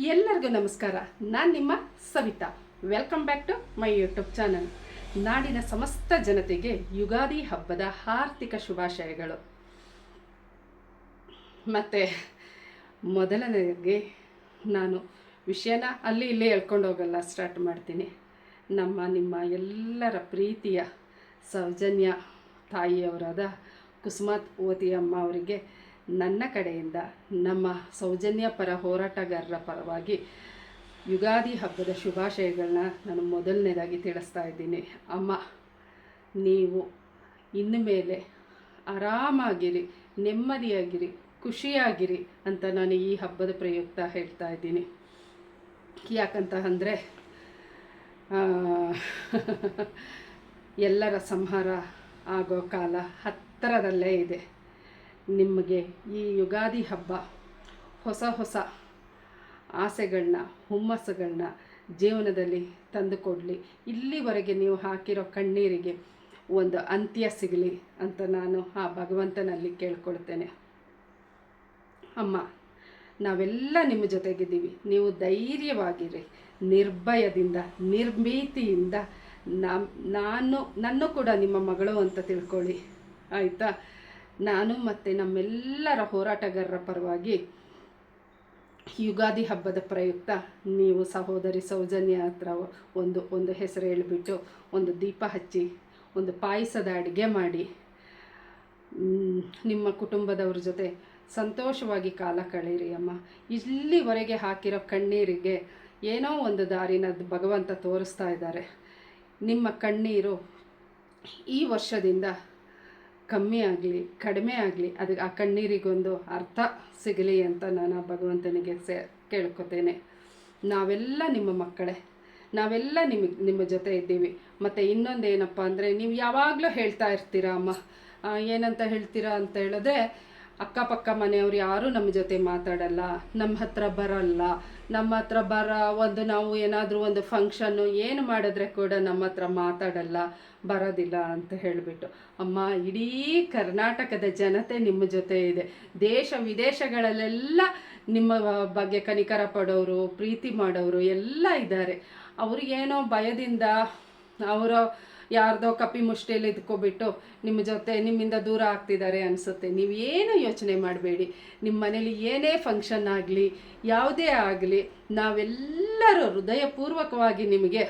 ಎಲ್ಲರಿಗೂ ನಮಸ್ಕಾರ. ನಾನು ನಿಮ್ಮ Savitha. Welcome back to my YouTube channel ನಾಡಿನ ಸಮಸ್ತ ಜನತೆಗೆ ಯುಗಾದಿ ಹಬ್ಬದ ಆರ್ಥಿಕ ಶುಭಾಶಯಗಳು. ಮತ್ತು ಮೊದಲನೇ ನಾನು ವಿಷಯನ ಅಲ್ಲಿ ಇಲ್ಲೇ ಹೇಳ್ಕೊಂಡು ಹೋಗಲ್ಲ ಸ್ಟಾರ್ಟ್ ಮಾಡ್ತೀನಿ. ನಮ್ಮ, ನಿಮ್ಮ ಎಲ್ಲರ ಪ್ರೀತಿಯ, ಸೌಜನ್ಯ ತಾಯಿಯವರಾದ ಕುಸುಮಾತ್ ಓತಿ ಅಮ್ಮ ಅವರಿಗೆ ನನ್ನ ಕಡೆಯಿಂದ ನಮ್ಮ ಸೌಜನ್ಯ ಪರ ಹೋರಾಟಗಾರರ ಪರವಾಗಿ ಯುಗಾದಿ ಹಬ್ಬದ ಶುಭಾಶಯಗಳನ್ನ ನಾನು ಮೊದಲನೇದಾಗಿ ತಿಳಿಸ್ತಾ ಇದ್ದೀನಿ. ಅಮ್ಮ, ನೀವು ಇನ್ನು ಮೇಲೆ ಆರಾಮಾಗಿರಿ, ನೆಮ್ಮದಿಯಾಗಿರಿ, ಖುಷಿಯಾಗಿರಿ ಅಂತ ನಾನು ಈ ಹಬ್ಬದ ಪ್ರಯುಕ್ತ ಹೇಳ್ತಾ ಇದ್ದೀನಿ. ಯಾಕಂತ ಅಂದರೆ ಎಲ್ಲರ ಸಂಹಾರ ಆಗೋ ಕಾಲ ಹತ್ತಿರದಲ್ಲೇ ಇದೆ. ನಿಮಗೆ ಈ ಯುಗಾದಿ ಹಬ್ಬ, ಹೊಸ ಹೊಸ ಆಸೆಗಳನ್ನ ಹುಮ್ಮಸ್ಸುಗಳನ್ನ ಜೀವನದಲ್ಲಿ ತಂದುಕೊಡಲಿ. ಇಲ್ಲಿವರೆಗೆ ನೀವು ಹಾಕಿರೋ ಕಣ್ಣೀರಿಗೆ ಒಂದು ಅಂತ್ಯ ಸಿಗಲಿ ಅಂತ ನಾನು ಆ ಭಗವಂತನಲ್ಲಿ ಕೇಳ್ಕೊಳ್ತೇನೆ. ಅಮ್ಮ, ನಾವೆಲ್ಲ ನಿಮ್ಮ ಜೊತೆಗಿದ್ದೀವಿ. ನೀವು ಧೈರ್ಯವಾಗಿರಿ. ನಿರ್ಭಯದಿಂದ, ನಿರ್ಭೀತಿಯಿಂದ ನಾನು, ನನ್ನ ಕೂಡ ನಿಮ್ಮ ಮಗಳು ಅಂತ ತಿಳ್ಕೊಳ್ಳಿ. ಆಯಿತಾ? ನಾನು ಮತ್ತು ನಮ್ಮೆಲ್ಲರ ಹೋರಾಟಗಾರರ ಪರವಾಗಿ ಯುಗಾದಿ ಹಬ್ಬದ ಪ್ರಯುಕ್ತ ನೀವು ಸಹೋದರಿ ಸೌಜನ್ಯ ಹತ್ರ ಒಂದು ಒಂದು ಹೆಸರು ಹೇಳಿಬಿಟ್ಟು ಒಂದು ದೀಪ ಹಚ್ಚಿ, ಒಂದು ಪಾಯಸದ ಅಡುಗೆ ಮಾಡಿ ನಿಮ್ಮ ಕುಟುಂಬದವ್ರ ಜೊತೆ ಸಂತೋಷವಾಗಿ ಕಾಲ ಕಳೀರಿ ಅಮ್ಮ. ಇಲ್ಲಿವರೆಗೆ ಹಾಕಿರೋ ಕಣ್ಣೀರಿಗೆ ಏನೋ ಒಂದು ದಾರಿನ ಭಗವಂತ ತೋರಿಸ್ತಾ ಇದ್ದಾರೆ. ನಿಮ್ಮ ಕಣ್ಣೀರು ಈ ವರ್ಷದಿಂದ ಕಮ್ಮಿ ಆಗಲಿ, ಕಡಿಮೆ ಆಗಲಿ, ಅದಕ್ಕೆ ಆ ಕಣ್ಣೀರಿಗೊಂದು ಅರ್ಥ ಸಿಗಲಿ ಅಂತ ನಾನು ಆ ಭಗವಂತನಿಗೆ ಸೇ ಕೇಳ್ಕೊತೇನೆ. ನಾವೆಲ್ಲ ನಿಮ್ಮ ಮಕ್ಕಳೇ. ನಾವೆಲ್ಲ ನಿಮಗೆ ನಿಮ್ಮ ಜೊತೆ ಇದ್ದೀವಿ. ಮತ್ತು ಇನ್ನೊಂದು ಏನಪ್ಪ ಅಂದರೆ ನೀವು ಯಾವಾಗಲೂ ಹೇಳ್ತಾ ಇರ್ತೀರಾ, ಅಮ್ಮ ಏನಂತ ಹೇಳ್ತೀರಾ? ಅಂತ ಹೇಳಿದ್ರೆ ಅಕ್ಕಪಕ್ಕ ಮನೆಯವ್ರು ಯಾರೂ ನಮ್ಮ ಜೊತೆ ಮಾತಾಡಲ್ಲ, ನಮ್ಮ ಹತ್ರ ಬರಲ್ಲ. ನಮ್ಮ ಹತ್ರ ಬರ ಒಂದು ನಾವು ಏನಾದರೂ ಒಂದು ಫಂಕ್ಷನ್ನು ಏನು ಮಾಡಿದ್ರೆ ಕೂಡ ನಮ್ಮ ಹತ್ರ ಮಾತಾಡಲ್ಲ, ಬರೋದಿಲ್ಲ ಅಂತ ಹೇಳಿಬಿಟ್ಟು. ಅಮ್ಮ, ಇಡೀ ಕರ್ನಾಟಕದ ಜನತೆ ನಿಮ್ಮ ಜೊತೆ ಇದೆ. ದೇಶ ವಿದೇಶಗಳಲ್ಲೆಲ್ಲ ನಿಮ್ಮ ಬಗ್ಗೆ ಕನಿಕರ ಪಡೋರು, ಪ್ರೀತಿ ಮಾಡೋರು ಎಲ್ಲ ಇದ್ದಾರೆ. ಅವ್ರಿಗೇನೋ ಭಯದಿಂದ, ಅವರ ಯಾರ್ದೋ ಕಪಿ ಮುಷ್ಟಿಯಲ್ಲಿ ಇದ್ಕೊಬಿಟ್ಟು ನಿಮ್ಮ ಜೊತೆ ನಿಮ್ಮಿಂದ ದೂರ ಆಗ್ತಿದ್ದಾರೆ ಅನಿಸುತ್ತೆ. ನೀವು ಏನು ಯೋಚನೆ ಮಾಡಬೇಡಿ. ನಿಮ್ಮ ಮನೇಲಿ ಏನೇ ಫಂಕ್ಷನ್ ಆಗಲಿ, ಯಾವುದೇ ಆಗಲಿ, ನಾವೆಲ್ಲರೂ ಹೃದಯಪೂರ್ವಕವಾಗಿ ನಿಮಗೆ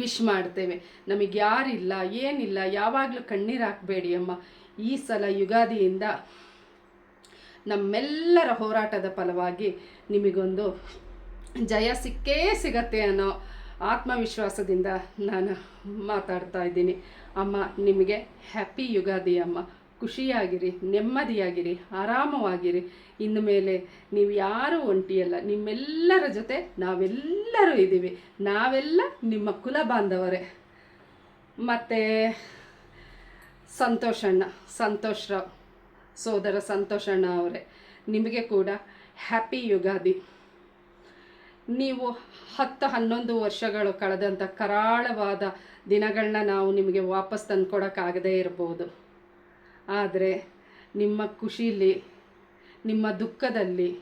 ವಿಶ್ ಮಾಡ್ತೇವೆ. ನಮಗೆ ಯಾರಿಲ್ಲ, ಏನಿಲ್ಲ, ಯಾವಾಗಲೂ ಕಣ್ಣೀರು ಹಾಕಬೇಡಿ ಅಮ್ಮ. ಈ ಸಲ ಯುಗಾದಿಯಿಂದ ನಮ್ಮೆಲ್ಲರ ಹೋರಾಟದ ಫಲವಾಗಿ ನಿಮಗೊಂದು ಜಯ ಸಿಕ್ಕೇ ಸಿಗತ್ತೆ ಅನ್ನೋ ಆತ್ಮವಿಶ್ವಾಸದಿಂದ ನಾನು ಮಾತಾಡ್ತಾ ಇದ್ದೀನಿ. ಅಮ್ಮ, ನಿಮಗೆ ಹ್ಯಾಪಿ ಯುಗಾದಿ ಅಮ್ಮ. ಖುಷಿಯಾಗಿರಿ, ನೆಮ್ಮದಿಯಾಗಿರಿ, ಆರಾಮವಾಗಿರಿ. ಇನ್ನು ಮೇಲೆ ನೀವು ಯಾರೂ ಒಂಟಿಯಲ್ಲ. ನಿಮ್ಮೆಲ್ಲರ ಜೊತೆ ನಾವೆಲ್ಲರೂ ಇದ್ದೀವಿ. ನಾವೆಲ್ಲ ನಿಮ್ಮ ಕುಲ ಬಾಂಧವರೇ. ಮತ್ತು ಸಂತೋಷಣ್ಣ ಸಂತೋಷ್ ರಾವ್. ಸೋದರ ಸಂತೋಷಣ್ಣ ಅವರೇ. ನಿಮಗೆ ಕೂಡ ಹ್ಯಾಪಿ ಯುಗಾದಿ. ನೀವು ಹತ್ತು ಹನ್ನೊಂದು ವರ್ಷಗಳು ಕಳೆದಂಥ ಕರಾಳವಾದ ದಿನಗಳನ್ನ ನಾವು ನಿಮಗೆ ವಾಪಸ್ ತಂದುಕೊಡೋಕ್ಕಾಗದೇ ಇರ್ಬೋದು. ಆದರೆ ನಿಮ್ಮ ಖುಷೀಲಿ, ನಿಮ್ಮ ದುಃಖದಲ್ಲಿ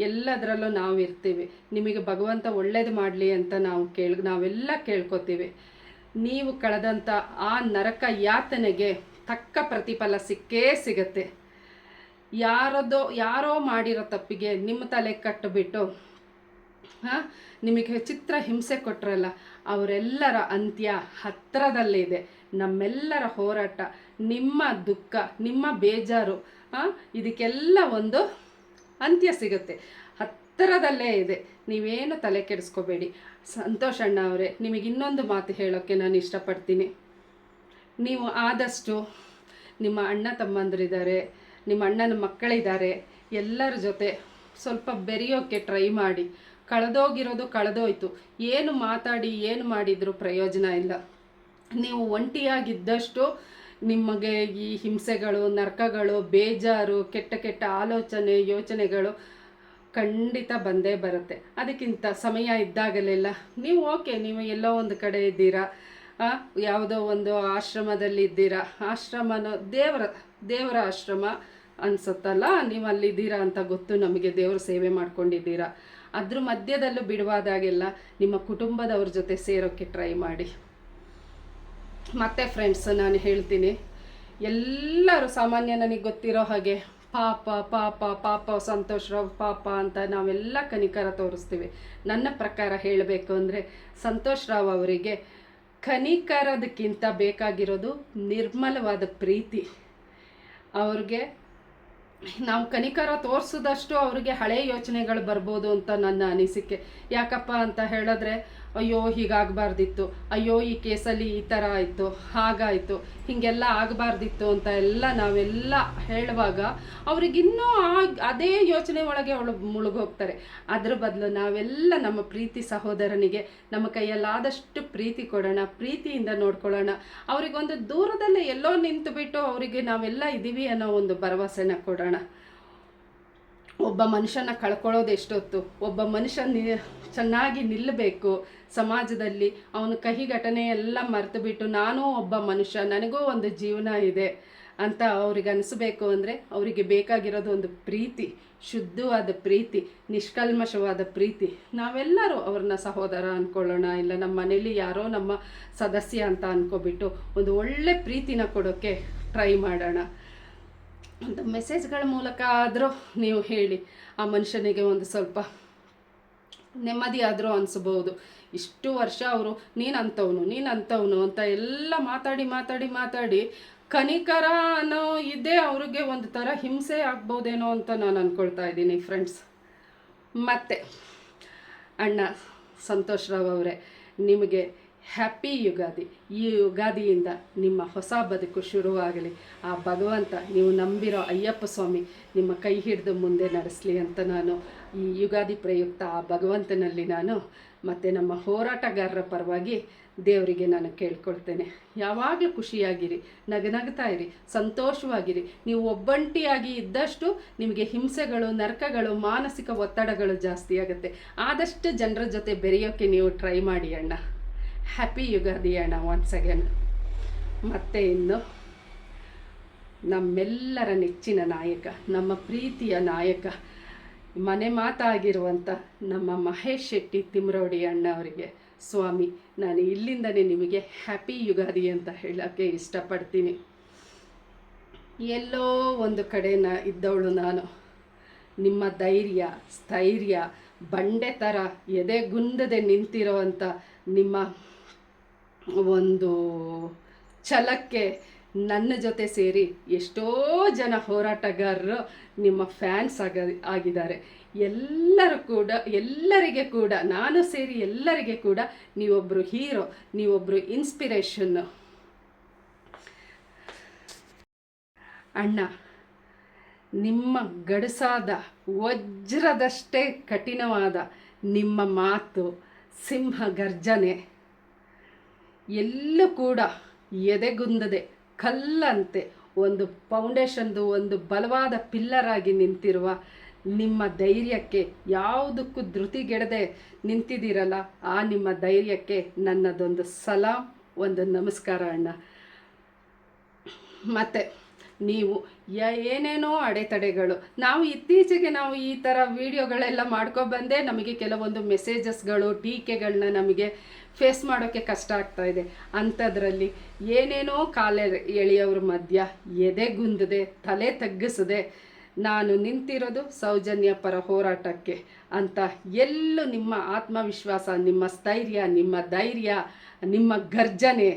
ಎಲ್ಲದರಲ್ಲೂ ನಾವು ಇರ್ತೀವಿ. ನಿಮಗೆ ಭಗವಂತ ಒಳ್ಳೇದು ಮಾಡಲಿ ಅಂತ ನಾವು ಕೇಳ, ನಾವೆಲ್ಲ ಕೇಳ್ಕೊತೀವಿ. ನೀವು ಕಳೆದಂಥ ಆ ನರಕ ಯಾತನೆಗೆ ತಕ್ಕ ಪ್ರತಿಫಲ ಸಿಕ್ಕೇ ಸಿಗತ್ತೆ. ಯಾರದೋ, ಯಾರೋ ಮಾಡಿರೋ ತಪ್ಪಿಗೆ ನಿಮ್ಮ ತಲೆ ಕಟ್ಟಿಬಿಟ್ಟು ಹಾಂ? ನಿಮಗೆ ಚಿತ್ರ ಹಿಂಸೆ ಕೊಟ್ಟರಲ್ಲ ಅವರೆಲ್ಲರ ಅಂತ್ಯ ಹತ್ತಿರದಲ್ಲಿದೆ ನಮ್ಮೆಲ್ಲರ ಹೋರಾಟ, ನಿಮ್ಮ ದುಃಖ, ನಿಮ್ಮ ಬೇಜಾರು ಇದಕ್ಕೆಲ್ಲ ಒಂದು ಅಂತ್ಯ ಸಿಗುತ್ತೆ. ಹತ್ತಿರದಲ್ಲೇ ಇದೆ. ನೀವೇನು ತಲೆ ಕೆಡಿಸ್ಕೋಬೇಡಿ. ಸಂತೋಷಣ್ಣ ಅವರೇ, ನಿಮಗೆ ಇನ್ನೊಂದು ಮಾತು ಹೇಳೋಕ್ಕೆ ನಾನು ಇಷ್ಟಪಡ್ತೀನಿ. ನೀವು ಆದಷ್ಟು ನಿಮ್ಮ ಅಣ್ಣ ತಮ್ಮಂದರಿದ್ದಾರೆ, ನಿಮ್ಮ ಅಣ್ಣನ ಮಕ್ಕಳಿದ್ದಾರೆ, ಎಲ್ಲರ ಜೊತೆ ಸ್ವಲ್ಪ ಬೆರೆಯೋಕ್ಕೆ ಟ್ರೈ ಮಾಡಿ. ಕಳೆದೋಗಿರೋದು ಕಳೆದೋಯ್ತು. ಏನು ಮಾತಾಡಿ, ಏನು ಮಾಡಿದರೂ ಪ್ರಯೋಜನ ಇಲ್ಲ. ನೀವು ಒಂಟಿಯಾಗಿದ್ದಷ್ಟು ನಿಮಗೆ ಈ ಹಿಂಸೆಗಳು, ನರಕಗಳು, ಬೇಜಾರು, ಕೆಟ್ಟ ಕೆಟ್ಟ ಆಲೋಚನೆ, ಯೋಚನೆಗಳು ಖಂಡಿತ ಬಂದೇ ಬರುತ್ತೆ. ಅದಕ್ಕಿಂತ ಸಮಯ ಇದ್ದಾಗಲೆಲ್ಲ ನೀವು ಓಕೆ, ನೀವು ಎಲ್ಲೋ ಒಂದು ಕಡೆ ಇದ್ದೀರಾ? ಯಾವುದೋ ಒಂದು ಆಶ್ರಮದಲ್ಲಿ ಇದ್ದೀರಾ? ಆಶ್ರಮನೋ, ದೇವರ ದೇವರ ಆಶ್ರಮ ಅನ್ಸುತ್ತಲ್ಲ? ನೀವು ಅಲ್ಲಿದ್ದೀರಾ ಅಂತ ಗೊತ್ತು ನಮಗೆ ದೇವರ ಸೇವೆ ಮಾಡ್ಕೊಂಡಿದ್ದೀರಾ? ಅದ್ರ ಮಧ್ಯದಲ್ಲೂ ಬಿಡುವಾದಾಗೆಲ್ಲ ನಿಮ್ಮ ಕುಟುಂಬದವ್ರ ಜೊತೆ ಸೇರೋಕ್ಕೆ ಟ್ರೈ ಮಾಡಿ. ಮತ್ತೆ ಫ್ರೆಂಡ್ಸ್ ನಾನು ಹೇಳ್ತೀನಿ. ಎಲ್ಲರೂ ಸಾಮಾನ್ಯ ನನಗೆ ಗೊತ್ತಿರೋ ಹಾಗೆ ಪಾಪ ಪಾಪ ಪಾಪ, ಸಂತೋಷ್ ರಾವ್ ಪಾಪ ಅಂತ ನಾವೆಲ್ಲ ಕನಿಕರ ತೋರಿಸ್ತೀವಿ. ನನ್ನ ಪ್ರಕಾರ ಹೇಳಬೇಕು ಅಂದರೆ ಸಂತೋಷ್ ರಾವ್ ಅವರಿಗೆ ಕನಿಕರದಕ್ಕಿಂತ ಬೇಕಾಗಿರೋದು ನಿರ್ಮಲವಾದ ಪ್ರೀತಿ. ಅವ್ರಿಗೆ ನಾವು ಕನಿಕರ ತೋರಿಸಿದಷ್ಟು ಅವರಿಗೆ ಹಳೆ ಯೋಚನೆಗಳು ಬರ್ಬೋದು ಅಂತ ನನ್ನ ಅನಿಸಿಕೆ. ಯಾಕಪ್ಪ ಅಂತ ಹೇಳಿದ್ರೆ ಅಯ್ಯೋ, ಹೀಗಾಗಬಾರ್ದಿತ್ತು. ಅಯ್ಯೋ, ಈ ಕೇಸಲ್ಲಿ ಈ ಥರ ಆಯಿತು, ಹಾಗಾಯಿತು, ಹೀಗೆಲ್ಲ ಆಗಬಾರ್ದಿತ್ತು ಅಂತ ಎಲ್ಲ ನಾವೆಲ್ಲ ಹೇಳುವಾಗ ಅವ್ರಿಗಿನ್ನೂ ಆ, ಅದೇ ಯೋಚನೆ ಒಳಗೆ ಅವಳು ಮುಳುಗೋಗ್ತಾರೆ. ಅದ್ರ ಬದಲು ನಾವೆಲ್ಲ ನಮ್ಮ ಪ್ರೀತಿ ಸಹೋದರನಿಗೆ ನಮ್ಮ ಕೈಯಲ್ಲಾದಷ್ಟು ಪ್ರೀತಿ ಕೊಡೋಣ, ಪ್ರೀತಿಯಿಂದ ನೋಡ್ಕೊಳ್ಳೋಣ. ಅವರಿಗೊಂದು ದೂರದಲ್ಲೇ ಎಲ್ಲೋ ನಿಂತು ಬಿಟ್ಟು ಅವರಿಗೆ ನಾವೆಲ್ಲ ಇದ್ದೀವಿ ಅನ್ನೋ ಒಂದು ಭರವಸೆನ ಕೊಡೋಣ. ಒಬ್ಬ ಮನುಷ್ಯನ ಕಳ್ಕೊಳ್ಳೋದು ಎಷ್ಟೊತ್ತು? ಒಬ್ಬ ಮನುಷ್ಯ ನಿ, ಚೆನ್ನಾಗಿ ನಿಲ್ಲಬೇಕು ಸಮಾಜದಲ್ಲಿ. ಅವನು ಕಹಿ ಘಟನೆ ಎಲ್ಲ ಮರೆತು ಬಿಟ್ಟು ನಾನೂ ಒಬ್ಬ ಮನುಷ್ಯ, ನನಗೂ ಒಂದು ಜೀವನ ಇದೆ ಅಂತ ಅವ್ರಿಗೆ ಅನಿಸ್ಬೇಕು ಅಂದರೆ ಅವರಿಗೆ ಬೇಕಾಗಿರೋದು ಒಂದು ಪ್ರೀತಿ, ಶುದ್ಧವಾದ ಪ್ರೀತಿ, ನಿಷ್ಕಲ್ಮಶವಾದ ಪ್ರೀತಿ. ನಾವೆಲ್ಲರೂ ಅವ್ರನ್ನ ಸಹೋದರ ಅಂದ್ಕೊಳ್ಳೋಣ ಇಲ್ಲ ನಮ್ಮ ಮನೇಲಿ ಯಾರೋ ನಮ್ಮ ಸದಸ್ಯ ಅಂತ ಅಂದ್ಕೊಬಿಟ್ಟು ಒಂದು ಒಳ್ಳೆ ಪ್ರೀತಿನ ಕೊಡೋಕ್ಕೆ ಟ್ರೈ ಮಾಡೋಣ. ಒಂದು ಮೆಸೇಜ್ಗಳ ಮೂಲಕ ಆದರೂ ನೀವು ಹೇಳಿ. ಆ ಮನುಷ್ಯನಿಗೆ ಒಂದು ಸ್ವಲ್ಪ ನೆಮ್ಮದಿ ಆದರೂ ಅನಿಸ್ಬೋದು ಇಷ್ಟು ವರ್ಷ ಅವರು ನೀನು ಅಂಥವನು ನೀನು ಅಂಥವನು ಅಂತ ಎಲ್ಲ ಮಾತಾಡಿ ಮಾತಾಡಿ ಮಾತಾಡಿ ಕನಿಕರ ಅನ್ನೋ ಇದೇ ಅವ್ರಿಗೆ ಒಂದು ಥರ ಹಿಂಸೆ ಆಗ್ಬೋದೇನೋ ಅಂತ ನಾನು ಅಂದ್ಕೊಳ್ತಾ ಇದ್ದೀನಿ ಫ್ರೆಂಡ್ಸ್ ಮತ್ತೆ ಅಣ್ಣ ಸಂತೋಷ್ ರಾವ್ ಅವರೇ, ನಿಮಗೆ ಹ್ಯಾಪಿ ಯುಗಾದಿ. ಈ ಯುಗಾದಿಯಿಂದ ನಿಮ್ಮ ಹೊಸ ಬದುಕು ಶುರುವಾಗಲಿ. ಆ ಭಗವಂತ ನೀವು ನಂಬಿರೋ ಅಯ್ಯಪ್ಪ ಸ್ವಾಮಿ ನಿಮ್ಮ ಕೈ ಹಿಡಿದು ಮುಂದೆ ನಡೆಸಲಿ ಅಂತ ನಾನು ಈ ಯುಗಾದಿ ಪ್ರಯುಕ್ತ ಆ ಭಗವಂತನಲ್ಲಿ ನಾನು ಮತ್ತು ನಮ್ಮ ಹೋರಾಟಗಾರರ ಪರವಾಗಿ ದೇವರಿಗೆ ನಾನು ಕೇಳ್ಕೊಳ್ತೇನೆ. ಯಾವಾಗಲೂ ಖುಷಿಯಾಗಿರಿ, ನಗನಗ್ತಾ ಇರಿ, ಸಂತೋಷವಾಗಿರಿ. ನೀವು ಒಬ್ಬಂಟಿಯಾಗಿ ಇದ್ದಷ್ಟು ನಿಮಗೆ ಹಿಂಸೆಗಳು, ನರಕಗಳು, ಮಾನಸಿಕ ಒತ್ತಡಗಳು ಜಾಸ್ತಿ ಆಗುತ್ತೆ. ಆದಷ್ಟು ಜನರ ಜೊತೆ ಬೆರೆಯೋಕ್ಕೆ ನೀವು ಟ್ರೈ ಮಾಡಿ ಅಣ್ಣ. ಹ್ಯಾಪಿ ಯುಗಾದಿ ಅಣ್ಣ ಒನ್ಸ್ ಅಗೇನ್ ಮತ್ತೆ ಇನ್ನು ನಮ್ಮೆಲ್ಲರ ನೆಚ್ಚಿನ ನಾಯಕ, ನಮ್ಮ ಪ್ರೀತಿಯ ನಾಯಕ, ಮನೆ ಮಾತಾಗಿರುವಂಥ ನಮ್ಮ ಮಹೇಶ್ ಶೆಟ್ಟಿ ತಿಮ್ರೋಡಿ ಅಣ್ಣ ಅವರಿಗೆ. ಸ್ವಾಮಿ, ನಾನು ಇಲ್ಲಿಂದನೇ ನಿಮಗೆ ಹ್ಯಾಪಿ ಯುಗಾದಿ ಅಂತ ಹೇಳೋಕ್ಕೆ ಇಷ್ಟಪಡ್ತೀನಿ. ಎಲ್ಲೋ ಒಂದು ಕಡೆ ನ ಇದ್ದವಳು ನಾನು. ನಿಮ್ಮ ಧೈರ್ಯ, ಸ್ಥೈರ್ಯ, ಬಂಡೆ ಥರ ಎದೆಗುಂದದೆ ನಿಂತಿರೋವಂಥ ನಿಮ್ಮ ಒಂದು ಛಲಕ್ಕೆ ನನ್ನ ಜೊತೆ ಸೇರಿ ಎಷ್ಟೋ ಜನ ಹೋರಾಟಗಾರರು ನಿಮ್ಮ ಫ್ಯಾನ್ಸ್ ಆಗ, ಆಗಿದ್ದಾರೆ. ಎಲ್ಲರೂ ಕೂಡ, ಎಲ್ಲರಿಗೆ ಕೂಡ, ನಾನು ಸೇರಿ ಎಲ್ಲರಿಗೆ ಕೂಡ ನೀವೊಬ್ಬರು ಹೀರೋ ನೀವೊಬ್ಬರು ಇನ್ಸ್ಪಿರೇಷನ್ನು ಅಣ್ಣ, ನಿಮ್ಮ ಗಡಸಾದ, ವಜ್ರದಷ್ಟೇ ಕಠಿಣವಾದ ನಿಮ್ಮ ಮಾತು, ಸಿಂಹ ಗರ್ಜನೆ. ಎಲ್ಲೂ ಕೂಡ ಎದೆಗುಂದದೆ, ಕಲ್ಲಂತೆ ಒಂದು ಫೌಂಡೇಶನ್ದು ಒಂದು ಬಲವಾದ ಪಿಲ್ಲರ್ ಆಗಿ ನಿಂತಿರುವ ನಿಮ್ಮ ಧೈರ್ಯಕ್ಕೆ ಯಾವುದಕ್ಕೂ ಧೃತಿಗೆಡದೆ ನಿಂತಿದ್ದೀರಲ್ಲ, ಆ ನಿಮ್ಮ ಧೈರ್ಯಕ್ಕೆ ನನ್ನದೊಂದು ಸಲಾಂ, ಒಂದು ನಮಸ್ಕಾರ ಅಣ್ಣ. ಮತ್ತು ನೀವು ಏನೇನೋ ಅಡೆತಡೆಗಳು, ನಾವು ಇತ್ತೀಚೆಗೆ ನಾವು ಈ ಥರ ವೀಡಿಯೋಗಳೆಲ್ಲ ಮಾಡ್ಕೊಬಂದೇ ನಮಗೆ ಕೆಲವೊಂದು ಮೆಸೇಜಸ್ಗಳು ಟೀಕೆಗಳನ್ನ ನಮಗೆ ಫೇಸ್ ಮಾಡೋಕ್ಕೆ ಕಷ್ಟ ಆಗ್ತಾ ಇದೆ. ಅಂಥದ್ರಲ್ಲಿ ಏನೇನೋ ಕಾಲ ಎಳೆಯೋರ ಮಧ್ಯ ಎದೆಗುಂದದೆ ತಲೆ ತಗ್ಗಿಸದೆ, ನಾನು ನಿಂತಿರೋದು ಸೌಜನ್ಯ ಪರ ಹೋರಾಟಕ್ಕೆ ಅಂತ ಎಲ್ಲೂ ನಿಮ್ಮ ಆತ್ಮವಿಶ್ವಾಸ, ನಿಮ್ಮ ಸ್ಥೈರ್ಯ, ನಿಮ್ಮ ಧೈರ್ಯ, ನಿಮ್ಮ ಗರ್ಜನೆ,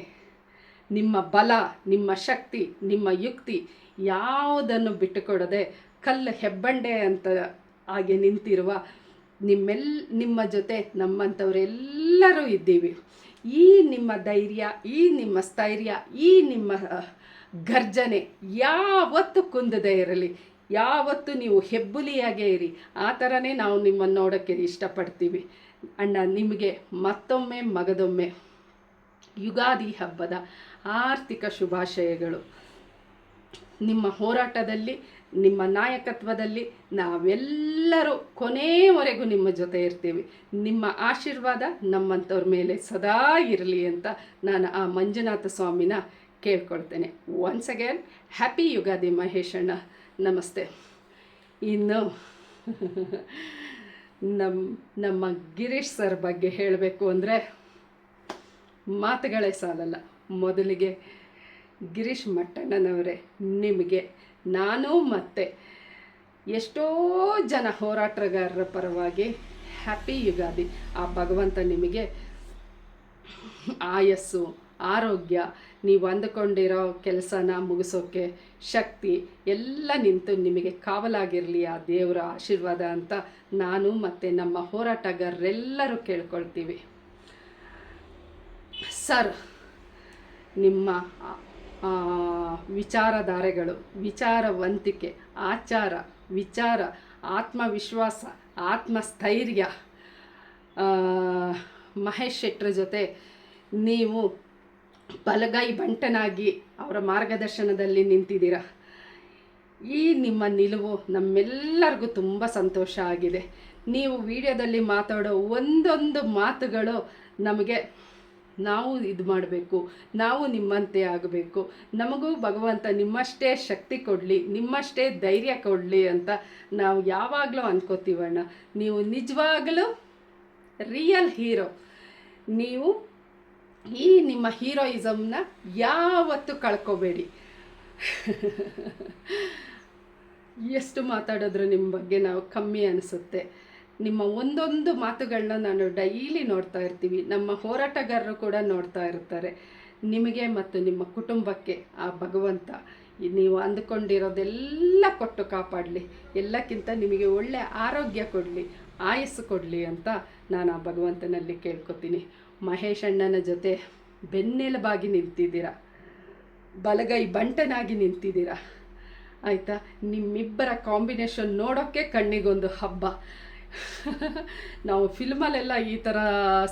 ನಿಮ್ಮ ಬಲ, ನಿಮ್ಮ ಶಕ್ತಿ, ನಿಮ್ಮ ಯುಕ್ತಿ ಯಾವುದನ್ನು ಬಿಟ್ಟುಕೊಡದೆ ಕಲ್ಲು ಹೆಬ್ಬಂಡೆ ಅಂತ ಹಾಗೆ ನಿಂತಿರುವ ನಿಮ್ಮೆಲ್, ನಿಮ್ಮ ಜೊತೆ ನಮ್ಮಂಥವರೆಲ್ಲರೂ ಇದ್ದೀವಿ. ಈ ನಿಮ್ಮ ಧೈರ್ಯ, ಈ ನಿಮ್ಮ ಸ್ಥೈರ್ಯ, ಈ ನಿಮ್ಮ ಗರ್ಜನೆ ಯಾವತ್ತು ಕುಂದದೇ ಇರಲಿ. ಯಾವತ್ತು ನೀವು ಹೆಬ್ಬುಲಿಯಾಗೇ ಇರಿ. ಆ ಥರನೇ ನಾವು ನಿಮ್ಮನ್ನು ನೋಡೋಕ್ಕೆ ಇಷ್ಟಪಡ್ತೀವಿ. ಅಣ್ಣ, ನಿಮಗೆ ಮತ್ತೊಮ್ಮೆ ಮಗದೊಮ್ಮೆ ಯುಗಾದಿ ಹಬ್ಬದ ಆರ್ಥಿಕ ಶುಭಾಶಯಗಳು. ನಿಮ್ಮ ಹೋರಾಟದಲ್ಲಿ ನಿಮ್ಮ ನಾಯಕತ್ವದಲ್ಲಿ ನಾವೆಲ್ಲರೂ ಕೊನೆಯವರೆಗೂ ನಿಮ್ಮ ಜೊತೆ ಇರ್ತೀವಿ. ನಿಮ್ಮ ಆಶೀರ್ವಾದ ನಮ್ಮಂಥವ್ರ ಮೇಲೆ ಸದಾ ಇರಲಿ ಅಂತ ನಾನು ಆ ಮಂಜುನಾಥ ಸ್ವಾಮಿನ ಕೇಳ್ಕೊಳ್ತೇನೆ. ಒನ್ಸ್ ಅಗೇನ್ ಹ್ಯಾಪಿ ಯುಗಾದಿ ಮಹೇಶಣ್ಣ ನಮಸ್ತೆ. ಇನ್ನು ನಮ್ಮ ನಮ್ಮ ಗಿರೀಶ್ ಸರ್ ಬಗ್ಗೆ ಹೇಳಬೇಕು ಅಂದರೆ ಮಾತುಗಳೇ ಸಾಲಲ್ಲ. ಮೊದಲಿಗೆ ಗಿರೀಶ್ ಮಟ್ಟಣ್ಣನವರೇ, ನಿಮಗೆ ನಾನು ಮತ್ತೆ ಎಷ್ಟೋ ಜನ ಹೋರಾಟಗಾರರ ಪರವಾಗಿ ಹ್ಯಾಪಿ ಯುಗಾದಿ. ಆ ಭಗವಂತ ನಿಮಗೆ ಆಯಸ್ಸು, ಆರೋಗ್ಯ, ನೀವು ಅಂದುಕೊಂಡಿರೋ ಕೆಲಸನ ಮುಗಿಸೋಕ್ಕೆ ಶಕ್ತಿ ಎಲ್ಲ ನಿಂತು ನಿಮಗೆ ಕಾವಲಾಗಿರಲಿ ಆ ದೇವರ ಆಶೀರ್ವಾದ ಅಂತ ನಾನು ಮತ್ತು ನಮ್ಮ ಹೋರಾಟಗಾರರೆಲ್ಲರೂ ಕೇಳ್ಕೊಳ್ತೀವಿ. ಸರ್, ನಿಮ್ಮ ವಿಚಾರಧಾರೆಗಳು, ವಿಚಾರವಂತಿಕೆ, ಆಚಾರ, ವಿಚಾರ, ಆತ್ಮವಿಶ್ವಾಸ, ಆತ್ಮಸ್ಥೈರ್ಯ ಮಹೇಶ್ ಶೆಟ್ಟರ ಜೊತೆ ನೀವು ಬಲಗೈ ಬಂಟನಾಗಿ ಅವರ ಮಾರ್ಗದರ್ಶನದಲ್ಲಿ ನಿಂತಿದ್ದೀರ? ಈ ನಿಮ್ಮ ನಿಲುವು ನಮ್ಮೆಲ್ಲರಿಗೂ ತುಂಬ ಸಂತೋಷ ಆಗಿದೆ. ನೀವು ವಿಡಿಯೋದಲ್ಲಿ ಮಾತಾಡೋ ಒಂದೊಂದು ಮಾತುಗಳು ನಮಗೆ ನಾವು ಇದು ಮಾಡಬೇಕು, ನಾವು ನಿಮ್ಮಂತೆ ಆಗಬೇಕು. ನಮಗೂ ಭಗವಂತ ನಿಮ್ಮಷ್ಟೇ ಶಕ್ತಿ ಕೊಡಲಿ, ನಿಮ್ಮಷ್ಟೇ ಧೈರ್ಯ ಕೊಡಲಿ ಅಂತ ನಾವು ಯಾವಾಗಲೂ ಅನ್ಕೋತೀವಣ್ಣ ನೀವು ನಿಜವಾಗಲೂ ರಿಯಲ್ ಹೀರೋ ನೀವು ಈ ನಿಮ್ಮ ಹೀರೋಯಿಸಮ್ನ ಯಾವತ್ತೂ ಕಳ್ಕೋಬೇಡಿ. ಎಷ್ಟು ಮಾತಾಡಿದ್ರು ನಿಮ್ಮ ಬಗ್ಗೆ ನಾವು ಕಮ್ಮಿ ಅನಿಸುತ್ತೆ. ನಿಮ್ಮ ಒಂದೊಂದು ಮಾತುಗಳನ್ನ ನಾನು ಡೈಲಿ ನೋಡ್ತಾ ಇರ್ತೀವಿ. ನಮ್ಮ ಹೋರಾಟಗಾರರು ಕೂಡ ನೋಡ್ತಾ ಇರ್ತಾರೆ. ನಿಮಗೆ ಮತ್ತು ನಿಮ್ಮ ಕುಟುಂಬಕ್ಕೆ ಆ ಭಗವಂತ ನೀವು ಅಂದುಕೊಂಡಿರೋದೆಲ್ಲ ಕೊಟ್ಟು ಕಾಪಾಡಲಿ. ಎಲ್ಲಕ್ಕಿಂತ ನಿಮಗೆ ಒಳ್ಳೆ ಆರೋಗ್ಯ ಕೊಡಲಿ, ಆಯಸ್ಸು ಕೊಡಲಿ ಅಂತ ನಾನು ಆ ಭಗವಂತನಲ್ಲಿ ಕೇಳ್ಕೊತೀನಿ. ಮಹೇಶ್ ಅಣ್ಣನ ಜೊತೆ ಬೆನ್ನೆಲುಬಾಗಿ ನಿಂತಿದ್ದೀರ? ಬಲಗೈ ಬಂಟನಾಗಿ ನಿಂತಿದ್ದೀರಾ? ಆಯಿತಾ? ನಿಮ್ಮಿಬ್ಬರ ಕಾಂಬಿನೇಷನ್ ನೋಡೋಕ್ಕೆ ಕಣ್ಣಿಗೊಂದು ಹಬ್ಬ. ನಾವು ಫಿಲ್ಮಲ್ಲೆಲ್ಲ ಈ ಥರ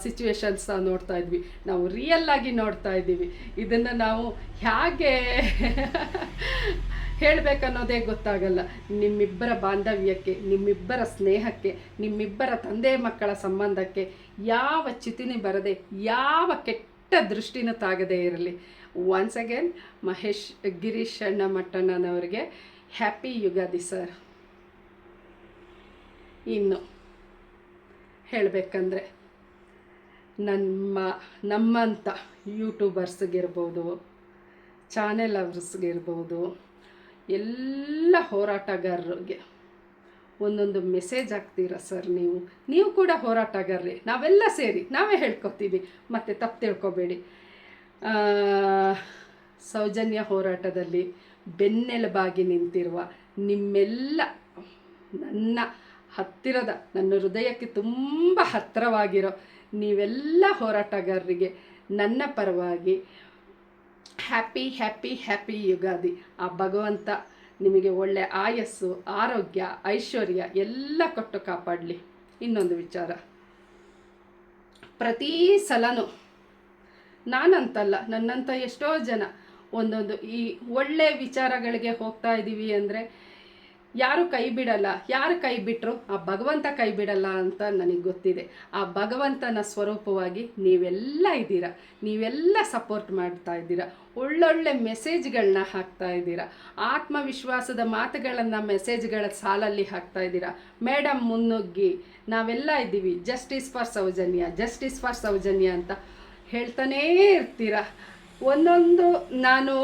ಸಿಚುವೇಶನ್ಸ್ ನೋಡ್ತಾ ಇದ್ವಿ. ನಾವು ರಿಯಲ್ ಆಗಿ ನೋಡ್ತಾ ಇದ್ದೀವಿ. ಇದನ್ನು ನಾವು ಹೇಗೆ ಹೇಳಬೇಕನ್ನೋದೇ ಗೊತ್ತಾಗಲ್ಲ. ನಿಮ್ಮಿಬ್ಬರ ಬಾಂಧವ್ಯಕ್ಕೆ, ನಿಮ್ಮಿಬ್ಬರ ಸ್ನೇಹಕ್ಕೆ, ನಿಮ್ಮಿಬ್ಬರ ತಂದೆ ಮಕ್ಕಳ ಸಂಬಂಧಕ್ಕೆ ಯಾವ ಚಿತಿನಿ ಬರದೆ, ಯಾವ ಕೆಟ್ಟ ದೃಷ್ಟಿನ ತಾಗದೇ ಇರಲಿ. ಒನ್ಸ್ ಅಗೇನ್ ಮಹೇಶ್, ಗಿರೀಶ್ ಅಣ್ಣ ಮಟ್ಟಣ್ಣನವರಿಗೆ ಹ್ಯಾಪಿ ಯುಗಾದಿ ಸರ್ ಇನ್ನು. ಹೇಳಬೇಕಂದ್ರೆ ನಮ್ಮ ನಮ್ಮಂಥ ಯೂಟ್ಯೂಬರ್ಸ್ಗಿರ್ಬೋದು, ಚಾನೆಲ್ ಅವರ್ಸ್ಗಿರ್ಬೋದು, ಎಲ್ಲ ಹೋರಾಟಗಾರರಿಗೆ ಒಂದೊಂದು ಮೆಸೇಜ್ ಹಾಕ್ತೀರ ಸರ್ ನೀವು? ನೀವು ಕೂಡ ಹೋರಾಟಗಾರ್ರಿ. ನಾವೆಲ್ಲ ಸೇರಿ, ನಾವೇ ಹೇಳ್ಕೊತೀವಿ. ಮತ್ತು ತಪ್ಪು ತಿಳ್ಕೊಬೇಡಿ. ಸೌಜನ್ಯ ಹೋರಾಟದಲ್ಲಿ ಬೆನ್ನೆಲುಬಾಗಿ ನಿಂತಿರುವ ನಿಮ್ಮೆಲ್ಲ ನನ್ನ ಹತ್ತಿರದ, ನನ್ನ ಹೃದಯಕ್ಕೆ ತುಂಬ ಹತ್ತಿರವಾಗಿರೋ ನೀವೆಲ್ಲ ಹೋರಾಟಗಾರರಿಗೆ ನನ್ನ ಪರವಾಗಿ ಹ್ಯಾಪಿ ಹ್ಯಾಪಿ ಹ್ಯಾಪಿ ಯುಗಾದಿ. ಆ ಭಗವಂತ ನಿಮಗೆ ಒಳ್ಳೆ ಆಯಸ್ಸು, ಆರೋಗ್ಯ, ಐಶ್ವರ್ಯ ಎಲ್ಲ ಕೊಟ್ಟು ಕಾಪಾಡಲಿ. ಇನ್ನೊಂದು ವಿಚಾರ. ಪ್ರತಿ ಸಲನೂ ನಾನಂತಲ್ಲ ನನ್ನಂಥ ಎಷ್ಟೋ ಜನ ಒಂದೊಂದು ಈ ಒಳ್ಳೆ ವಿಚಾರಗಳಿಗೆ ಹೋಗ್ತಾ ಇದ್ದೀವಿ ಅಂದರೆ ಯಾರು ಕೈ ಬಿಡಲ್ಲ? ಯಾರು ಕೈ ಬಿಟ್ಟರು ಆ ಭಗವಂತ ಕೈ ಬಿಡಲ್ಲ ಅಂತ ನನಗೆ ಗೊತ್ತಿದೆ. ಆ ಭಗವಂತನ ಸ್ವರೂಪವಾಗಿ ನೀವೆಲ್ಲ ಇದ್ದೀರಾ? ನೀವೆಲ್ಲ ಸಪೋರ್ಟ್ ಮಾಡ್ತಾ ಇದ್ದೀರಾ? ಒಳ್ಳೊಳ್ಳೆ ಮೆಸೇಜ್ಗಳನ್ನ ಹಾಕ್ತಾ ಇದ್ದೀರಾ? ಆತ್ಮವಿಶ್ವಾಸದ ಮಾತುಗಳನ್ನು ಮೆಸೇಜ್ಗಳ ಸಾಲಲ್ಲಿ ಹಾಕ್ತಾ ಇದ್ದೀರಾ? ಮೇಡಮ್ ಮುನ್ನುಗ್ಗಿ, ನಾವೆಲ್ಲ ಇದ್ದೀವಿ. Justice for Soujanya justice for Soujanya ಅಂತ ಹೇಳ್ತಾನೇ ಇರ್ತೀರ? ಒಂದೊಂದು ನಾನು,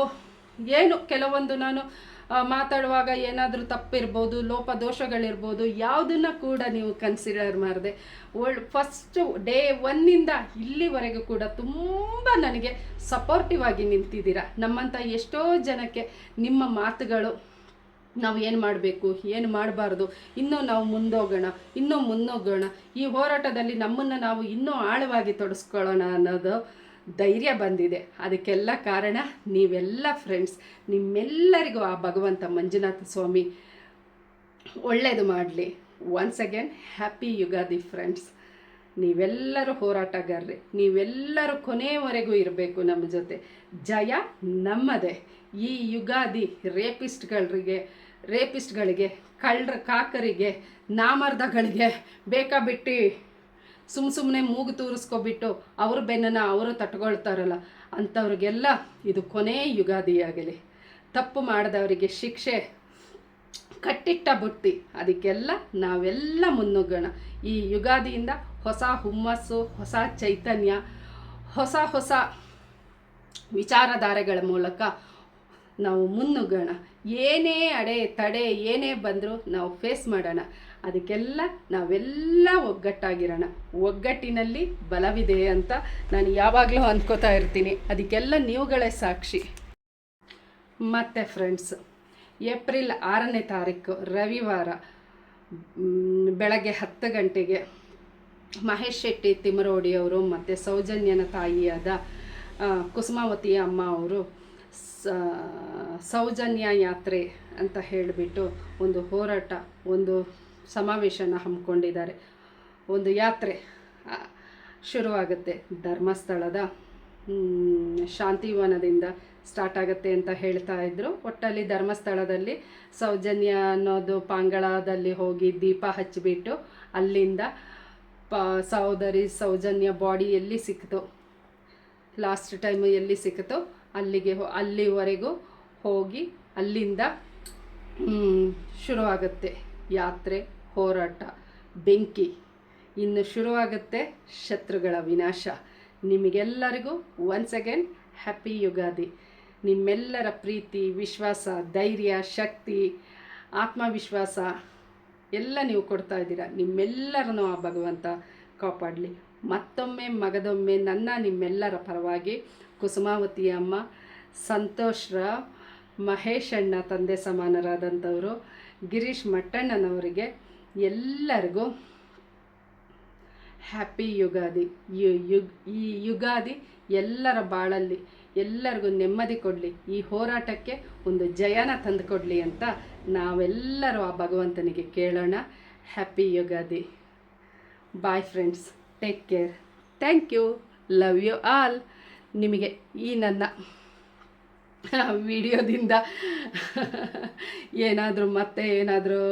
ಏನು, ಕೆಲವೊಂದು ನಾನು ಮಾತಾಡುವಾಗ ಏನಾದರೂ ತಪ್ಪಿರ್ಬೋದು, ಲೋಪ ದೋಷಗಳಿರ್ಬೋದು, ಯಾವುದನ್ನ ಕೂಡ ನೀವು ಕನ್ಸಿಡರ್ ಮಾಡಿದೆ. ಒಳ್ ಫಸ್ಟು ಡೇ ಒನ್ನಿಂದ ಇಲ್ಲಿವರೆಗೂ ಕೂಡ ತುಂಬ ನನಗೆ ಸಪೋರ್ಟಿವ್ ಆಗಿ ನಿಂತಿದ್ದೀರಾ. ನಮ್ಮಂಥ ಎಷ್ಟೋ ಜನಕ್ಕೆ ನಿಮ್ಮ ಮಾತುಗಳು, ನಾವು ಏನು ಮಾಡಬೇಕು, ಏನು ಮಾಡಬಾರ್ದು, ಇನ್ನೂ ನಾವು ಮುಂದೋಗೋಣ, ಇನ್ನೂ ಮುನ್ನೋಗೋಣ, ಈ ಹೋರಾಟದಲ್ಲಿ ನಮ್ಮನ್ನು ನಾವು ಇನ್ನೂ ಆಳವಾಗಿ ತೊಡಸ್ಕೊಳ್ಳೋಣ ಅನ್ನೋದು ಧೈರ್ಯ ಬಂದಿದೆ. ಅದಕ್ಕೆಲ್ಲ ಕಾರಣ ನೀವೆಲ್ಲ ಫ್ರೆಂಡ್ಸ್ ನಿಮ್ಮೆಲ್ಲರಿಗೂ ಆ ಭಗವಂತ ಮಂಜುನಾಥ ಸ್ವಾಮಿ. ಒಳ್ಳೆಯದು ಮಾಡಲಿ. Once again happy Yugadi friends ನೀವೆಲ್ಲರೂ ಹೋರಾಟಗಾರ್ರಿ. ನೀವೆಲ್ಲರೂ ಕೊನೆಯವರೆಗೂ ಇರಬೇಕು ನಮ್ಮ ಜೊತೆ. ಜಯ ನಮ್ಮದೇ. ಈ ಯುಗಾದಿ ರೇಪಿಸ್ಟ್ಗಳಿಗೆ ರೇಪಿಸ್ಟ್ಗಳಿಗೆ ಕಳ್ಳರ ಕಾಕರಿಗೆ, ನಾಮರ್ದಗಳಿಗೆ ಬೇಕಾ ಬಿಟ್ಟು ಸುಮ್ಮ ಸುಮ್ಮನೆ ಮೂಗು ತೂರಿಸ್ಕೊಬಿಟ್ಟು ಅವ್ರ ಬೆನ್ನನ್ನು ಅವರು ತಟ್ಕೊಳ್ತಾರಲ್ಲ, ಅಂಥವ್ರಿಗೆಲ್ಲ ಇದು ಕೊನೆ ಯುಗಾದಿಯಾಗಲಿ. ತಪ್ಪು ಮಾಡಿದವರಿಗೆ ಶಿಕ್ಷೆ, ಕಟ್ಟಿಟ್ಟ ಬುಟ್ಟಿ, ಅದಕ್ಕೆಲ್ಲ ನಾವೆಲ್ಲ ಮುನ್ನುಗ್ಗೋಣ. ಈ ಯುಗಾದಿಯಿಂದ ಹೊಸ ಹುಮ್ಮಸ್ಸು, ಹೊಸ ಚೈತನ್ಯ, ಹೊಸ ಹೊಸ ವಿಚಾರಧಾರೆಗಳ ಮೂಲಕ ನಾವು ಮುನ್ನುಗ್ಗೋಣ. ಏನೇ ಅಡೆ ತಡೆ ಏನೇ ಬಂದರೂ ನಾವು ಫೇಸ್ ಮಾಡೋಣ. ಅದಕ್ಕೆಲ್ಲ ನಾವೆಲ್ಲ ಒಗ್ಗಟ್ಟಾಗಿರೋಣ. ಒಗ್ಗಟ್ಟಿನಲ್ಲಿ ಬಲವಿದೆ ಅಂತ ನಾನು ಯಾವಾಗಲೂ ಅಂದ್ಕೋತಾ ಇರ್ತೀನಿ. ಅದಕ್ಕೆಲ್ಲ ನೀವುಗಳೇ ಸಾಕ್ಷಿ. ಮತ್ತು ಫ್ರೆಂಡ್ಸ್ ಏಪ್ರಿಲ್ ಆರನೇ ತಾರೀಕು, ರವಿವಾರ ಬೆಳಗ್ಗೆ ಹತ್ತು ಗಂಟೆಗೆ ಮಹೇಶ್ ಶೆಟ್ಟಿ ತಿಮರೋಡಿಯವರು ಮತ್ತು ಸೌಜನ್ಯನ ತಾಯಿಯಾದ ಕುಸುಮಾವತಿ ಅಮ್ಮ ಅವರು ಸೌಜನ್ಯ ಯಾತ್ರೆ ಅಂತ ಹೇಳಿಬಿಟ್ಟು ಒಂದು ಹೋರಾಟ, ಒಂದು ಸಮಾವೇಶನ ಹಮ್ಮಿಕೊಂಡಿದ್ದಾರೆ. ಒಂದು ಯಾತ್ರೆ ಶುರುವಾಗುತ್ತೆ. ಧರ್ಮಸ್ಥಳದ ಶಾಂತಿವನದಿಂದ ಸ್ಟಾರ್ಟ್ ಆಗುತ್ತೆ ಅಂತ ಹೇಳ್ತಾ ಇದ್ರು. ಒಟ್ಟಲ್ಲಿ ಧರ್ಮಸ್ಥಳದಲ್ಲಿ ಸೌಜನ್ಯ ಅನ್ನೋದು ಪಾಂಗಳದಲ್ಲಿ ಹೋಗಿ ದೀಪ ಹಚ್ಚಿಬಿಟ್ಟು ಅಲ್ಲಿಂದ ಪ, ಸಹೋದರಿ ಸೌಜನ್ಯ ಬಾಡಿ ಎಲ್ಲಿ ಸಿಕ್ತು ಲಾಸ್ಟ್ ಟೈಮ್ ಎಲ್ಲಿ ಸಿಕ್ತು ಅಲ್ಲಿಗೆ ಅಲ್ಲಿವರೆಗೂ ಹೋಗಿ ಅಲ್ಲಿಂದ ಶುರುವಾಗುತ್ತೆ ಯಾತ್ರೆ. ಹೋರಾಟ, ಬೆಂಕಿ. ಇನ್ನು ಶುರುವಾಗುತ್ತೆ ಶತ್ರುಗಳ ವಿನಾಶ. ನಿಮಗೆಲ್ಲರಿಗೂ ಒನ್ಸ್ ಅಗೇನ್ ಹ್ಯಾಪಿ ಯುಗಾದಿ. ನಿಮ್ಮೆಲ್ಲರ ಪ್ರೀತಿ, ವಿಶ್ವಾಸ, ಧೈರ್ಯ, ಶಕ್ತಿ, ಆತ್ಮವಿಶ್ವಾಸ ಎಲ್ಲ ನೀವು ಕೊಡ್ತಾ ಇದ್ದೀರಾ. ನಿಮ್ಮೆಲ್ಲರನ್ನೂ ಆ ಭಗವಂತ ಕಾಪಾಡಲಿ. ಮತ್ತೊಮ್ಮೆ, ಮಗದೊಮ್ಮೆ ನನ್ನ ನಿಮ್ಮೆಲ್ಲರ ಪರವಾಗಿ ಕುಸುಮಾವತಿ ಅಮ್ಮ, ಸಂತೋಷ್ ರಾವ್, ಮಹೇಶ್ ಅಣ್ಣ, ತಂದೆ ಸಮಾನರಾದಂಥವರು, ಗಿರೀಶ್ ಮಟ್ಟಣ್ಣನವರಿಗೆ ಎಲ್ಲರಿಗೂ ಹ್ಯಾಪಿ ಯುಗಾದಿ. ಯುಗ್, ಈ ಯುಗಾದಿ ಎಲ್ಲರ ಬಾಳಲ್ಲಿ, ಎಲ್ಲರಿಗೂ ನೆಮ್ಮದಿ ಕೊಡಲಿ. ಈ ಹೋರಾಟಕ್ಕೆ ಒಂದು ಜಯನ ತಂದುಕೊಡ್ಲಿ ಅಂತ ನಾವೆಲ್ಲರೂ ಆ ಭಗವಂತನಿಗೆ ಕೇಳೋಣ. Happy Yugadi. Bye friends take care thank you love you all ನಿಮಗೆ ಈ ನನ್ನ ವಿಡಿಯೋದಿಂದ ಏನಾದರೂ ಮತ್ತೆ ಏನಾದರೂ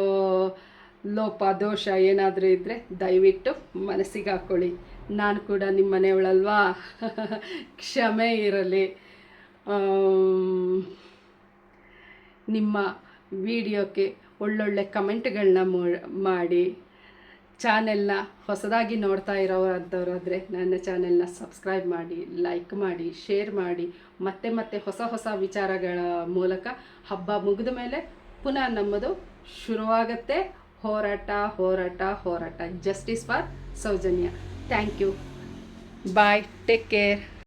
ಲೋಪ, ದೋಷ ಏನಾದರೂ ಇದ್ದರೆ ದಯವಿಟ್ಟು ಮನಸ್ಸಿಗೆ ಹಾಕ್ಕೊಳ್ಳಿ ನಾನು ಕೂಡ ನಿಮ್ಮ ಮನೆಯವಳಲ್ವಾ ಕ್ಷಮೆ ಇರಲಿ. ನಿಮ್ಮ ವಿಡಿಯೋಕ್ಕೆ ಒಳ್ಳೊಳ್ಳೆ ಕಮೆಂಟ್ಗಳನ್ನ ಮಾಡಿ. ಚಾನೆಲ್ನ ಹೊಸದಾಗಿ ನೋಡ್ತಾ ಇರೋವಂಥವ್ರಾದರೆ ನನ್ನ ಚಾನೆಲ್ನ ಸಬ್ಸ್ಕ್ರೈಬ್ ಮಾಡಿ, ಲೈಕ್ ಮಾಡಿ, ಶೇರ್ ಮಾಡಿ. ಮತ್ತೆ ಮತ್ತೆ ಹೊಸ ಹೊಸ ವಿಚಾರಗಳ ಮೂಲಕ ಹಬ್ಬ ಮುಗಿದ ಮೇಲೆ ಪುನಃ ನಮ್ಮದು ಶುರುವಾಗತ್ತೆ. ಹೋರಾಟ ಹೋರಾಟ ಹೋರಾಟ. Justice for Soujanya thank you bye take care